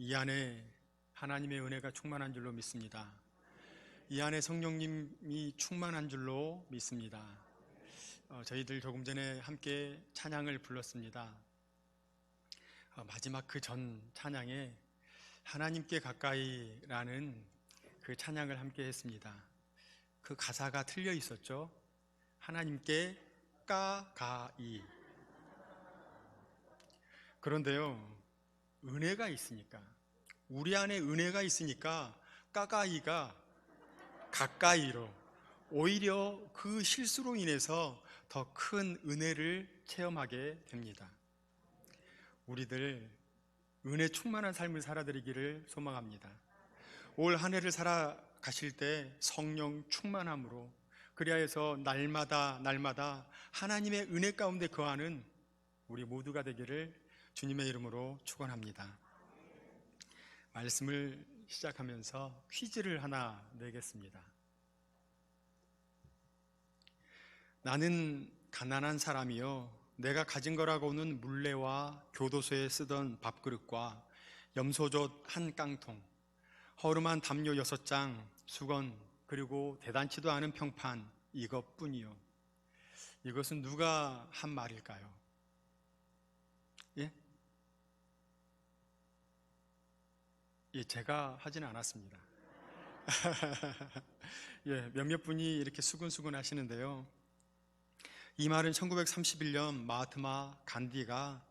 이 안에 하나님의 은혜가 충만한 줄로 믿습니다. 이 안에 성령님이 충만한 줄로 믿습니다. 어, 저희들 조금 전에 함께 찬양을 불렀습니다. 어, 마지막 그 전 찬양에 하나님께 가까이라는 그 찬양을 함께 했습니다. 그 가사가 틀려 있었죠. 하나님께 가가이. 그런데요, 은혜가 있으니까, 우리 안에 은혜가 있으니까 까가이가 가까이로 오히려 그 실수로 인해서 더 큰 은혜를 체험하게 됩니다. 우리들 은혜 충만한 삶을 살아드리기를 소망합니다. 올 한 해를 살아가실 때 성령 충만함으로 그리하여서 날마다 날마다 하나님의 은혜 가운데 거하는 우리 모두가 되기를 주님의 이름으로 축원합니다. 말씀을 시작하면서 퀴즈를 하나 내겠습니다. 나는 가난한 사람이요. 내가 가진 거라고는 물레와 교도소에 쓰던 밥그릇과 염소젓 한 깡통, 허름한 담요 여섯 장, 수건, 그리고 대단치도 않은 평판 이것뿐이요. 이것은 누가 한 말일까요? 예? 예, 제가 하지는 않았습니다. 예, 몇몇 분이 이렇게 수근수근 하시는데요. 이 말은 1931년 마하트마 간디가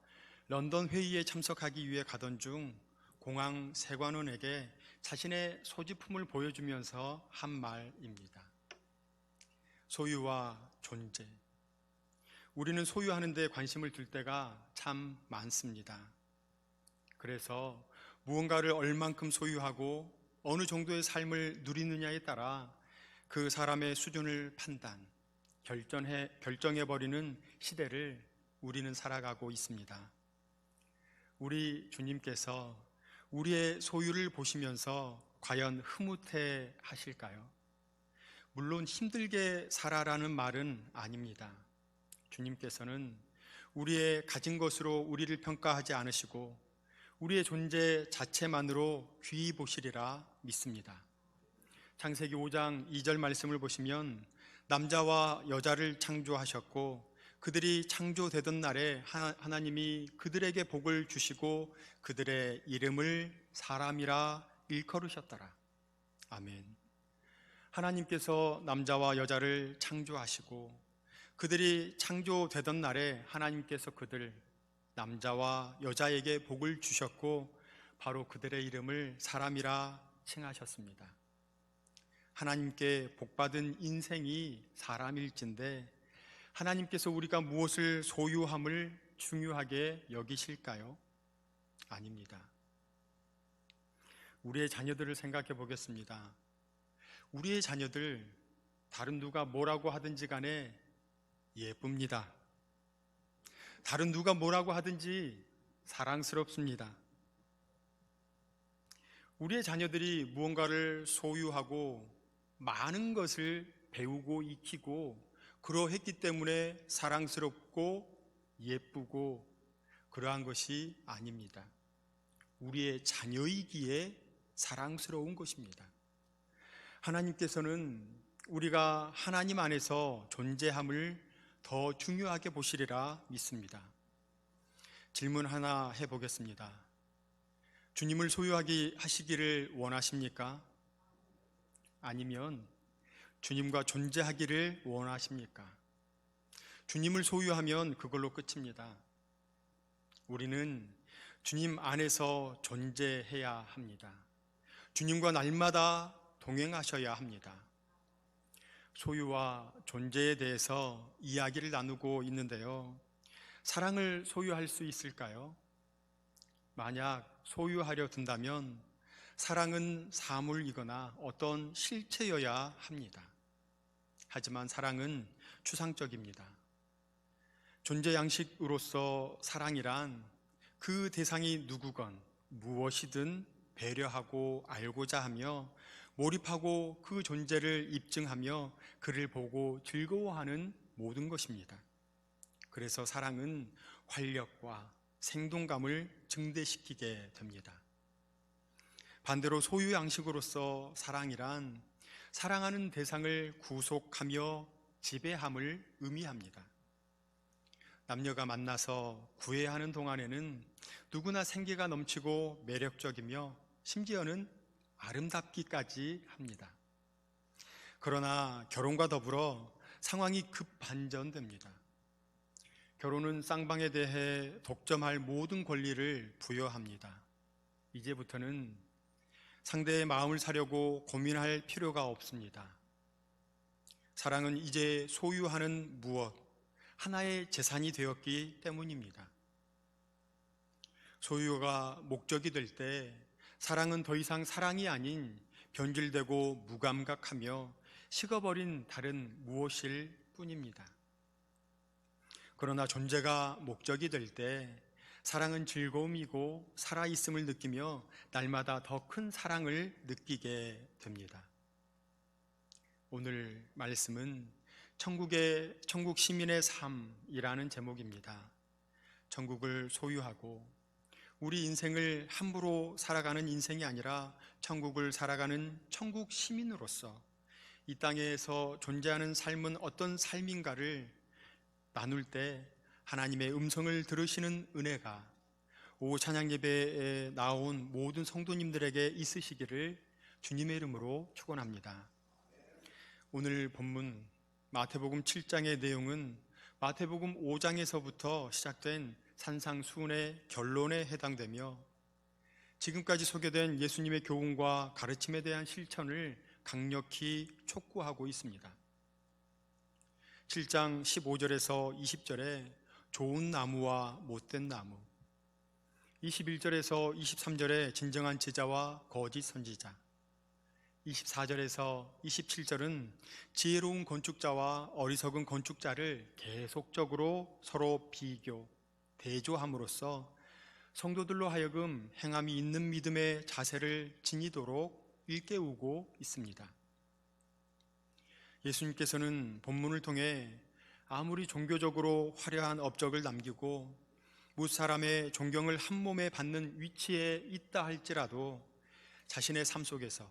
런던 회의에 참석하기 위해 가던 중 공항 세관원에게 자신의 소지품을 보여주면서 한 말입니다. 소유와 존재. 우리는 소유하는 데 관심을 둘 때가 참 많습니다. 그래서 무언가를 얼만큼 소유하고 어느 정도의 삶을 누리느냐에 따라 그 사람의 수준을 판단, 결정해, 결정해버리는 시대를 우리는 살아가고 있습니다. 우리 주님께서 우리의 소유를 보시면서 과연 흐뭇해 하실까요? 물론 힘들게 살아라는 말은 아닙니다. 주님께서는 우리의 가진 것으로 우리를 평가하지 않으시고 우리의 존재 자체만으로 귀히 보시리라 믿습니다. 창세기 5장 2절 말씀을 보시면 남자와 여자를 창조하셨고 그들이 창조되던 날에 하나님이 그들에게 복을 주시고 그들의 이름을 사람이라 일컬으셨더라. 아멘. 하나님께서 남자와 여자를 창조하시고 그들이 창조되던 날에 하나님께서 그들 남자와 여자에게 복을 주셨고 바로 그들의 이름을 사람이라 칭하셨습니다. 하나님께 복받은 인생이 사람일진데 하나님께서 우리가 무엇을 소유함을 중요하게 여기실까요? 아닙니다. 우리의 자녀들을 생각해 보겠습니다. 우리의 자녀들 다른 누가 뭐라고 하든지 간에 예쁩니다. 다른 누가 뭐라고 하든지 사랑스럽습니다. 우리의 자녀들이 무언가를 소유하고 많은 것을 배우고 익히고 그러했기 때문에 사랑스럽고 예쁘고 그러한 것이 아닙니다. 우리의 자녀이기에 사랑스러운 것입니다. 하나님께서는 우리가 하나님 안에서 존재함을 더 중요하게 보시리라 믿습니다. 질문 하나 해보겠습니다. 주님을 소유하기 하시기를 원하십니까? 아니면 주님과 존재하기를 원하십니까? 주님을 소유하면 그걸로 끝입니다. 우리는 주님 안에서 존재해야 합니다. 주님과 날마다 동행하셔야 합니다. 소유와 존재에 대해서 이야기를 나누고 있는데요. 사랑을 소유할 수 있을까요? 만약 소유하려 든다면 사랑은 사물이거나 어떤 실체여야 합니다. 하지만 사랑은 추상적입니다. 존재 양식으로서 사랑이란 그 대상이 누구건 무엇이든 배려하고 알고자 하며 몰입하고 그 존재를 입증하며 그를 보고 즐거워하는 모든 것입니다. 그래서 사랑은 활력과 생동감을 증대시키게 됩니다. 반대로 소유 양식으로서 사랑이란 사랑하는 대상을 구속하며 지배함을 의미합니다. 남녀가 만나서 구애하는 동안에는 누구나 생기가 넘치고 매력적이며 심지어는 아름답기까지 합니다. 그러나 결혼과 더불어 상황이 급반전됩니다. 결혼은 쌍방에 대해 독점할 모든 권리를 부여합니다. 이제부터는 상대의 마음을 사려고 고민할 필요가 없습니다. 사랑은 이제 소유하는 무엇, 하나의 재산이 되었기 때문입니다. 소유가 목적이 될 때 사랑은 더 이상 사랑이 아닌 변질되고 무감각하며 식어버린 다른 무엇일 뿐입니다. 그러나 존재가 목적이 될 때 사랑은 즐거움이고 살아있음을 느끼며 날마다 더 큰 사랑을 느끼게 됩니다. 오늘 말씀은 천국의 천국 시민의 삶이라는 제목입니다. 천국을 소유하고 우리 인생을 함부로 살아가는 인생이 아니라 천국을 살아가는 천국 시민으로서 이 땅에서 존재하는 삶은 어떤 삶인가를 나눌 때 하나님의 음성을 들으시는 은혜가 오후 찬양 예배에 나온 모든 성도님들에게 있으시기를 주님의 이름으로 축원합니다. 오늘 본문 마태복음 7장의 내용은 마태복음 5장에서부터 시작된 산상수훈의 결론에 해당되며 지금까지 소개된 예수님의 교훈과 가르침에 대한 실천을 강력히 촉구하고 있습니다. 7장 15절에서 20절에 좋은 나무와 못된 나무, 21절에서 23절에 진정한 제자와 거짓 선지자, 24절에서 27절은 지혜로운 건축자와 어리석은 건축자를 계속적으로 서로 비교, 대조함으로써 성도들로 하여금 행함이 있는 믿음의 자세를 지니도록 일깨우고 있습니다. 예수님께서는 본문을 통해 아무리 종교적으로 화려한 업적을 남기고 무사람의 존경을 한 몸에 받는 위치에 있다 할지라도 자신의 삶 속에서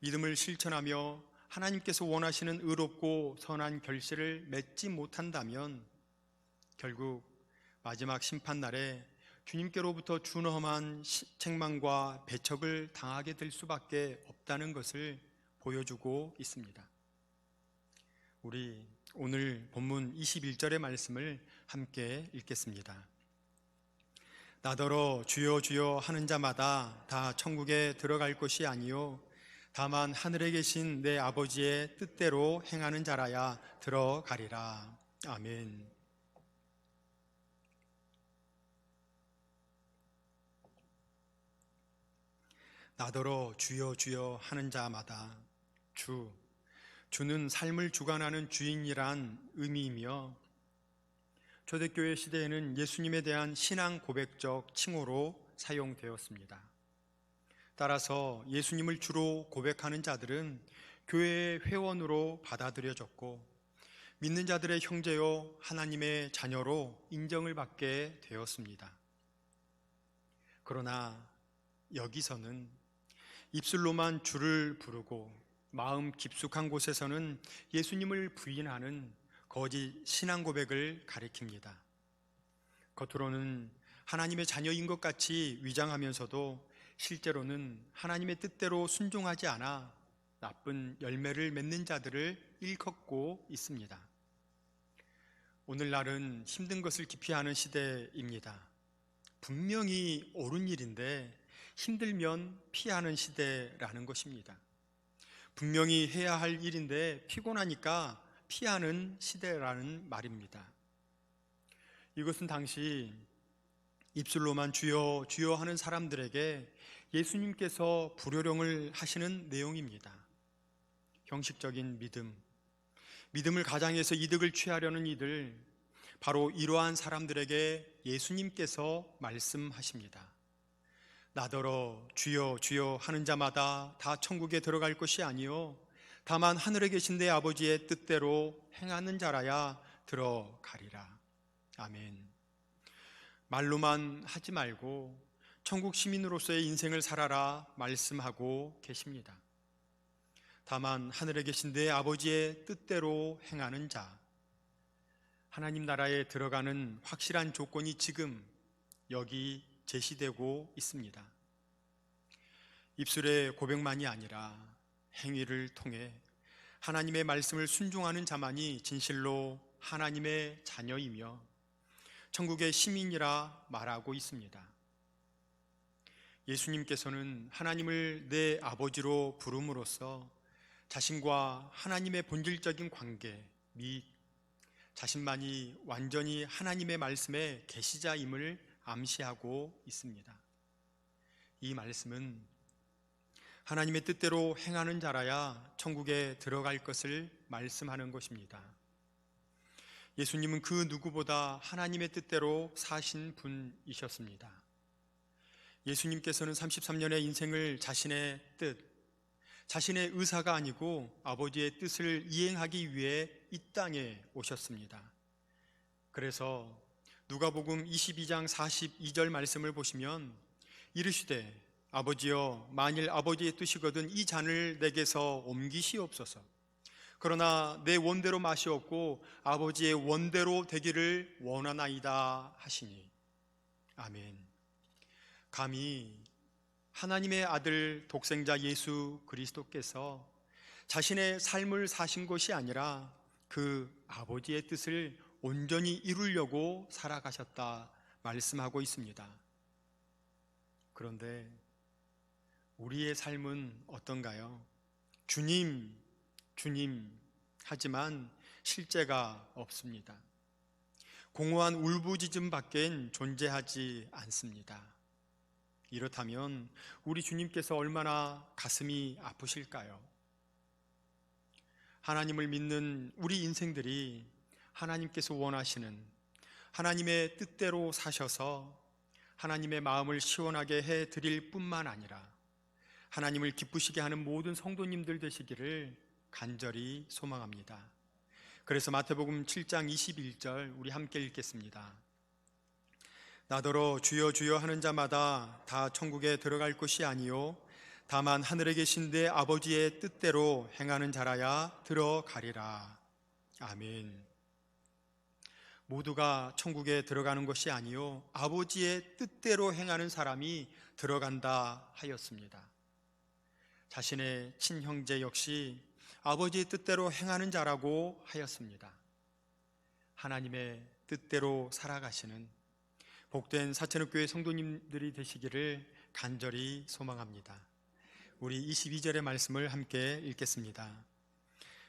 믿음을 실천하며 하나님께서 원하시는 의롭고 선한 결실을 맺지 못한다면 결국 마지막 심판 날에 주님께로부터 준엄한 책망과 배척을 당하게 될 수밖에 없다는 것을 보여주고 있습니다. 우리 오늘 본문 21절의 말씀을 함께 읽겠습니다. 나더러 주여 주여 하는 자마다 다 천국에 들어갈 것이 아니요 다만 하늘에 계신 내 아버지의 뜻대로 행하는 자라야 들어가리라. 아멘. 나더러 주여 주여 하는 자마다 주 주는 삶을 주관하는 주인이란 의미이며 초대교회 시대에는 예수님에 대한 신앙 고백적 칭호로 사용되었습니다. 따라서 예수님을 주로 고백하는 자들은 교회의 회원으로 받아들여졌고 믿는 자들의 형제요 하나님의 자녀로 인정을 받게 되었습니다. 그러나 여기서는 입술로만 주를 부르고 마음 깊숙한 곳에서는 예수님을 부인하는 거짓 신앙 고백을 가리킵니다. 겉으로는 하나님의 자녀인 것 같이 위장하면서도 실제로는 하나님의 뜻대로 순종하지 않아 나쁜 열매를 맺는 자들을 일컫고 있습니다. 오늘날은 힘든 것을 기피하는 시대입니다. 분명히 옳은 일인데 힘들면 피하는 시대라는 것입니다. 분명히 해야 할 일인데 피곤하니까 피하는 시대라는 말입니다. 이것은 당시 입술로만 주여 주여 하는 사람들에게 예수님께서 불효령을 하시는 내용입니다. 형식적인 믿음, 믿음을 가장해서 이득을 취하려는 이들, 바로 이러한 사람들에게 예수님께서 말씀하십니다. 나더러 주여 주여 하는 자마다 다 천국에 들어갈 것이 아니요 다만 하늘에 계신 내 아버지의 뜻대로 행하는 자라야 들어가리라. 아멘. 말로만 하지 말고 천국 시민으로서의 인생을 살아라 말씀하고 계십니다. 다만 하늘에 계신 내 아버지의 뜻대로 행하는 자, 하나님 나라에 들어가는 확실한 조건이 지금 여기 제시되고 있습니다. 입술의 고백만이 아니라 행위를 통해 하나님의 말씀을 순종하는 자만이 진실로 하나님의 자녀이며 천국의 시민이라 말하고 있습니다. 예수님께서는 하나님을 내 아버지로 부름으로써 자신과 하나님의 본질적인 관계 및 자신만이 완전히 하나님의 말씀의 계시자임을 암시하고 있습니다. 이 말씀은 하나님의 뜻대로 행하는 자라야 천국에 들어갈 것을 말씀하는 것입니다. 예수님은 그 누구보다 하나님의 뜻대로 사신 분이셨습니다. 예수님께서는 33년의 인생을 자신의 뜻, 자신의 의사가 아니고 아버지의 뜻을 이행하기 위해 이 땅에 오셨습니다. 그래서 누가복음 22장 42절 말씀을 보시면 이르시되 아버지여 만일 아버지의 뜻이거든 이 잔을 내게서 옮기시옵소서. 그러나 내 원대로 마시옵고 아버지의 원대로 되기를 원하나이다 하시니 아멘. 감히 하나님의 아들 독생자 예수 그리스도께서 자신의 삶을 사신 것이 아니라 그 아버지의 뜻을 온전히 이루려고 살아가셨다 말씀하고 있습니다. 그런데 우리의 삶은 어떤가요? 주님, 주님, 하지만 실제가 없습니다. 공허한 울부짖음 밖엔 존재하지 않습니다. 이렇다면 우리 주님께서 얼마나 가슴이 아프실까요? 하나님을 믿는 우리 인생들이 하나님께서 원하시는 하나님의 뜻대로 사셔서 하나님의 마음을 시원하게 해 드릴 뿐만 아니라 하나님을 기쁘시게 하는 모든 성도님들 되시기를 간절히 소망합니다. 그래서 마태복음 7장 21절 우리 함께 읽겠습니다. 나더러 주여 주여 하는 자마다 다 천국에 들어갈 것이 아니요 다만 하늘에 계신 내 아버지의 뜻대로 행하는 자라야 들어가리라. 아멘. 모두가 천국에 들어가는 것이 아니요 아버지의 뜻대로 행하는 사람이 들어간다 하였습니다. 자신의 친형제 역시 아버지의 뜻대로 행하는 자라고 하였습니다. 하나님의 뜻대로 살아가시는 복된 사천읍교회 성도님들이 되시기를 간절히 소망합니다. 우리 22절의 말씀을 함께 읽겠습니다.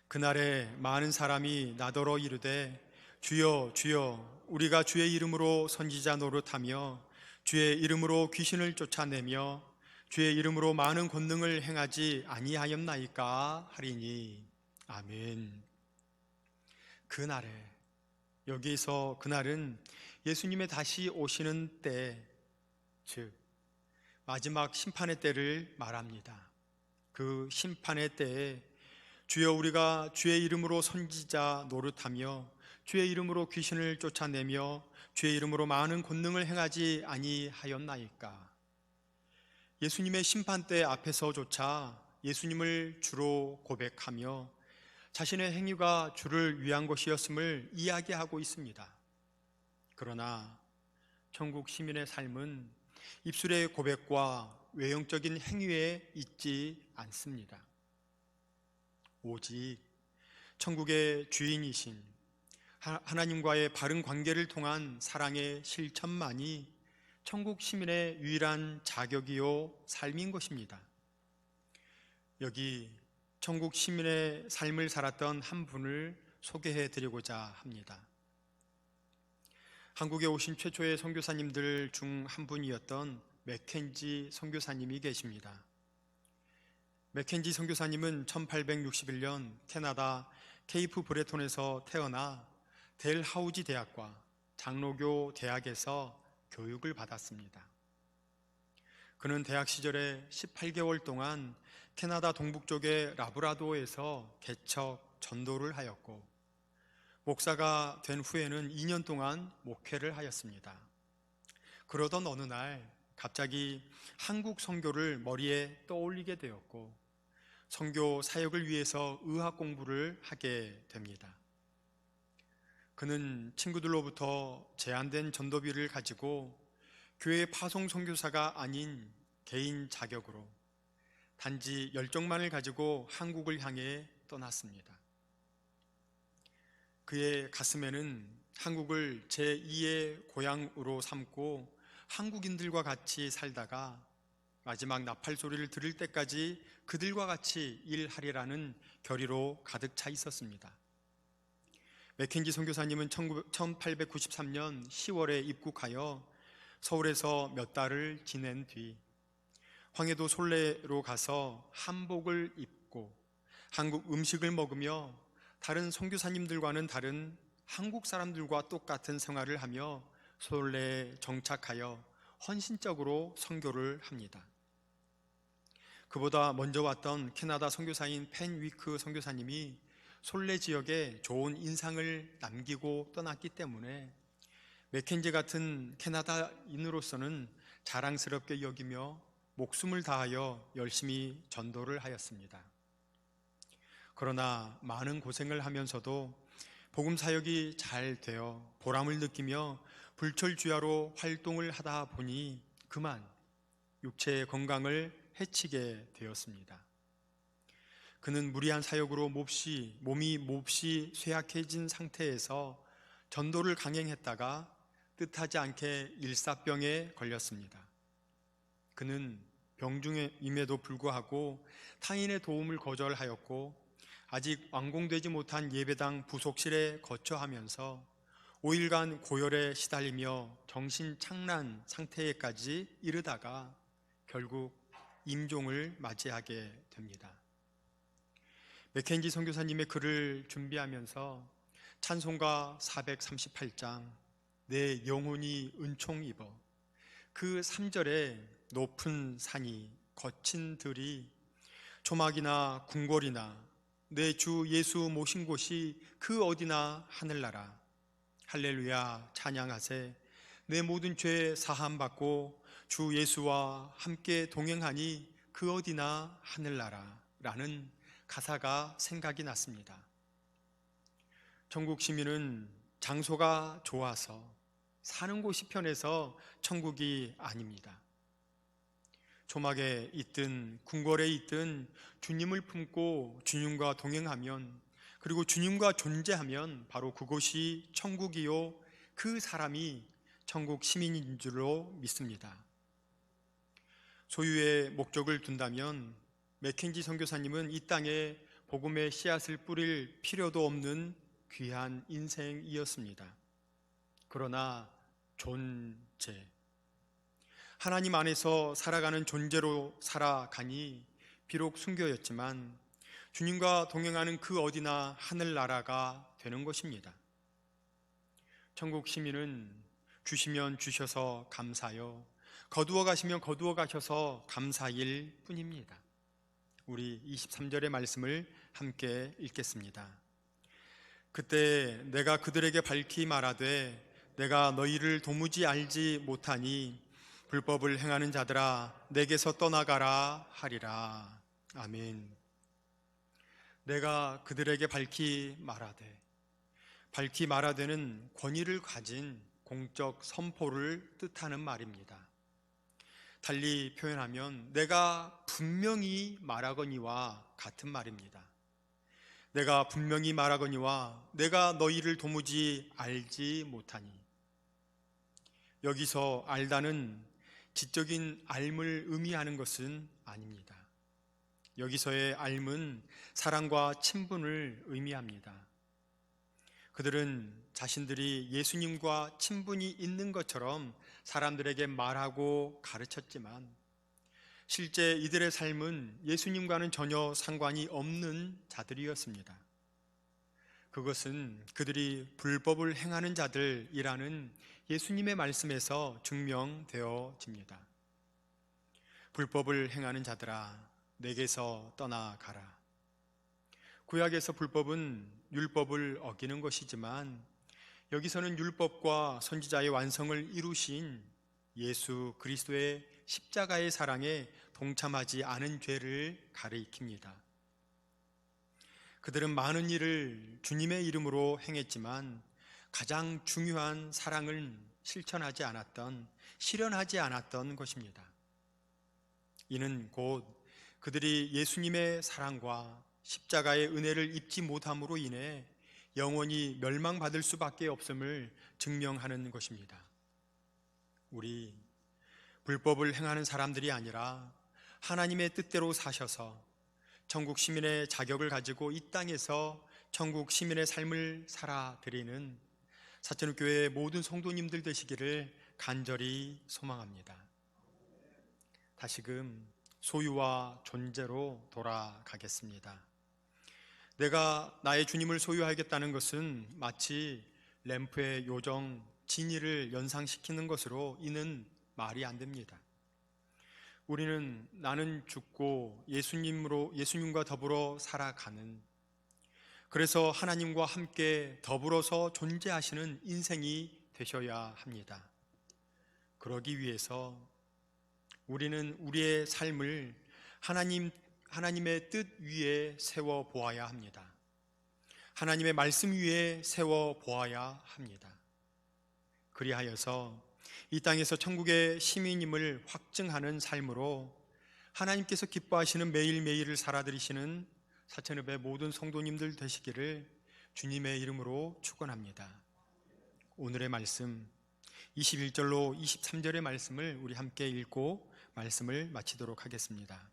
그날에 많은 사람이 나더러 이르되 주여 주여 우리가 주의 이름으로 선지자 노릇하며 주의 이름으로 귀신을 쫓아내며 주의 이름으로 많은 권능을 행하지 아니하였나이까 하리니 아멘. 그날에 여기서 그날은 예수님의 다시 오시는 때, 즉 마지막 심판의 때를 말합니다. 그 심판의 때에 주여 우리가 주의 이름으로 선지자 노릇하며 주의 이름으로 귀신을 쫓아내며 주의 이름으로 많은 권능을 행하지 아니하였나이까 예수님의 심판대 앞에서조차 예수님을 주로 고백하며 자신의 행위가 주를 위한 것이었음을 이야기하고 있습니다. 그러나 천국 시민의 삶은 입술의 고백과 외형적인 행위에 있지 않습니다. 오직 천국의 주인이신 하나님과의 바른 관계를 통한 사랑의 실천만이 천국 시민의 유일한 자격이요 삶인 것입니다. 여기 천국 시민의 삶을 살았던 한 분을 소개해 드리고자 합니다. 한국에 오신 최초의 선교사님들 중 한 분이었던 맥켄지 선교사님이 계십니다. 맥켄지 선교사님은 1861년 캐나다 케이프 브레톤에서 태어나 델하우지 대학과 장로교 대학에서 교육을 받았습니다. 그는 대학 시절에 18개월 동안 캐나다 동북쪽의 라브라도에서 개척 전도를 하였고 목사가 된 후에는 2년 동안 목회를 하였습니다. 그러던 어느 날 갑자기 한국 선교를 머리에 떠올리게 되었고 선교 사역을 위해서 의학 공부를 하게 됩니다. 그는 친구들로부터 제한된 전도비를 가지고 교회 파송 선교사가 아닌 개인 자격으로 단지 열정만을 가지고 한국을 향해 떠났습니다. 그의 가슴에는 한국을 제2의 고향으로 삼고 한국인들과 같이 살다가 마지막 나팔 소리를 들을 때까지 그들과 같이 일하리라는 결의로 가득 차 있었습니다. 맥켄지 선교사님은 1893년 10월에 입국하여 서울에서 몇 달을 지낸 뒤 황해도 솔레로 가서 한복을 입고 한국 음식을 먹으며 다른 선교사님들과는 다른 한국 사람들과 똑같은 생활을 하며 솔레에 정착하여 헌신적으로 선교를 합니다. 그보다 먼저 왔던 캐나다 선교사인 펜 위크 선교사님이 솔레 지역에 좋은 인상을 남기고 떠났기 때문에 맥켄지 같은 캐나다인으로서는 자랑스럽게 여기며 목숨을 다하여 열심히 전도를 하였습니다. 그러나 많은 고생을 하면서도 복음 사역이 잘 되어 보람을 느끼며 불철주야로 활동을 하다 보니 그만 육체의 건강을 해치게 되었습니다. 그는 무리한 사역으로 몹시 몸이 몹시 쇠약해진 상태에서 전도를 강행했다가 뜻하지 않게 일사병에 걸렸습니다. 그는 병중임에도 불구하고 타인의 도움을 거절하였고 아직 완공되지 못한 예배당 부속실에 거처하면서 5일간 고열에 시달리며 정신 착란 상태에까지 이르다가 결국 임종을 맞이하게 됩니다. 맥켄지 선교사님의 글을 준비하면서 찬송가 438장 내 영혼이 은총 입어. 그 3절에 높은 산이 거친 들이 조막이나 궁궐이나 내 주 예수 모신 곳이 그 어디나 하늘나라. 할렐루야 찬양하세. 내 모든 죄 사함 받고 주 예수와 함께 동행하니 그 어디나 하늘나라라는 가사가 생각이 났습니다. 전국 시민은 장소가 좋아서 사는 곳이 편해서 천국이 아닙니다. 조막에 있든 궁궐에 있든 주님을 품고 주님과 동행하면 그리고 주님과 존재하면 바로 그곳이 천국이요 그 사람이 천국 시민인 줄로 믿습니다. 소유의 목적을 둔다면 맥켄지 선교사님은 이 땅에 복음의 씨앗을 뿌릴 필요도 없는 귀한 인생이었습니다. 그러나 존재 하나님 안에서 살아가는 존재로 살아가니 비록 순교였지만 주님과 동행하는 그 어디나 하늘나라가 되는 것입니다. 천국 시민은 주시면 주셔서 감사요. 거두어 가시면 거두어 가셔서 감사일 뿐입니다. 우리 23절의 말씀을 함께 읽겠습니다. 그때 내가 그들에게 밝히 말하되 내가 너희를 도무지 알지 못하니 불법을 행하는 자들아 내게서 떠나가라 하리라. 아멘. 내가 그들에게 밝히 말하되 밝히 말하되는 권위를 가진 공적 선포를 뜻하는 말입니다. 달리 표현하면 내가 분명히 말하거니와 같은 말입니다. 내가 분명히 말하거니와 내가 너희를 도무지 알지 못하니 여기서 알다는 지적인 알을 의미하는 것은 아닙니다. 여기서의 알은 사랑과 친분을 의미합니다. 그들은 자신들이 예수님과 친분이 있는 것처럼 사람들에게 말하고 가르쳤지만 실제 이들의 삶은 예수님과는 전혀 상관이 없는 자들이었습니다. 그것은 그들이 불법을 행하는 자들이라는 예수님의 말씀에서 증명되어집니다. 불법을 행하는 자들아, 내게서 떠나가라. 구약에서 불법은 율법을 어기는 것이지만 여기서는 율법과 선지자의 완성을 이루신 예수 그리스도의 십자가의 사랑에 동참하지 않은 죄를 가리킵니다. 그들은 많은 일을 주님의 이름으로 행했지만 가장 중요한 사랑을 실천하지 않았던, 실현하지 않았던 것입니다. 이는 곧 그들이 예수님의 사랑과 십자가의 은혜를 입지 못함으로 인해 영원히 멸망받을 수밖에 없음을 증명하는 것입니다. 우리 불법을 행하는 사람들이 아니라 하나님의 뜻대로 사셔서 천국 시민의 자격을 가지고 이 땅에서 천국 시민의 삶을 살아드리는 사천교회의 모든 성도님들 되시기를 간절히 소망합니다. 다시금 소유와 존재로 돌아가겠습니다. 내가 나의 주님을 소유하겠다는 것은 마치 램프의 요정 진이를 연상시키는 것으로 이는 말이 안 됩니다. 우리는 나는 죽고 예수님으로 예수님과 더불어 살아가는 그래서 하나님과 함께 더불어서 존재하시는 인생이 되셔야 합니다. 그러기 위해서 우리는 우리의 삶을 하나님 하나님의 뜻 위에 세워 보아야 합니다. 하나님의 말씀 위에 세워 보아야 합니다. 그리하여서 이 땅에서 천국의 시민임을 확증하는 삶으로 하나님께서 기뻐하시는 매일매일을 살아들이시는 사천읍의 모든 성도님들 되시기를 주님의 이름으로 축원합니다. 오늘의 말씀 21절로 23절의 말씀을 우리 함께 읽고 말씀을 마치도록 하겠습니다.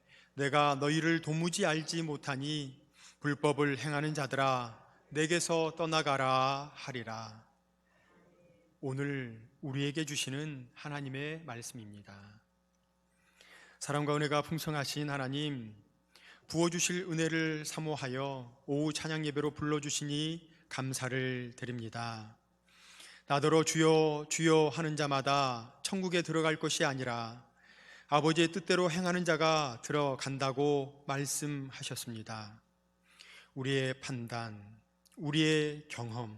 내가 너희를 도무지 알지 못하니 불법을 행하는 자들아 내게서 떠나가라 하리라. 오늘 우리에게 주시는 하나님의 말씀입니다. 사랑과 은혜가 풍성하신 하나님, 부어주실 은혜를 사모하여 오후 찬양 예배로 불러주시니 감사를 드립니다. 나더러 주여 주여 하는 자마다 천국에 들어갈 것이 아니라 아버지의 뜻대로 행하는 자가 들어간다고 말씀하셨습니다. 우리의 판단, 우리의 경험,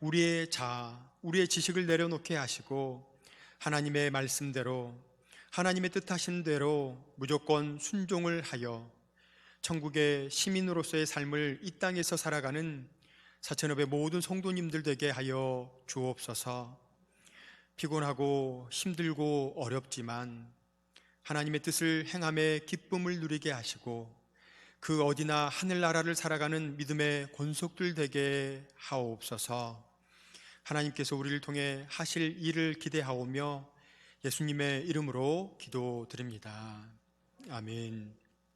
우리의 자아, 우리의 지식을 내려놓게 하시고 하나님의 말씀대로 하나님의 뜻하신 대로 무조건 순종을 하여 천국의 시민으로서의 삶을 이 땅에서 살아가는 사천업의 모든 성도님들 되게 하여 주옵소서. 피곤하고 힘들고 어렵지만 하나님의 뜻을 행함에 기쁨을 누리게 하시고 그 어디나 하늘나라를 살아가는 믿음의 권속들 되게 하옵소서. 하나님께서 우리를 통해 하실 일을 기대하오며 예수님의 이름으로 기도드립니다. 아멘.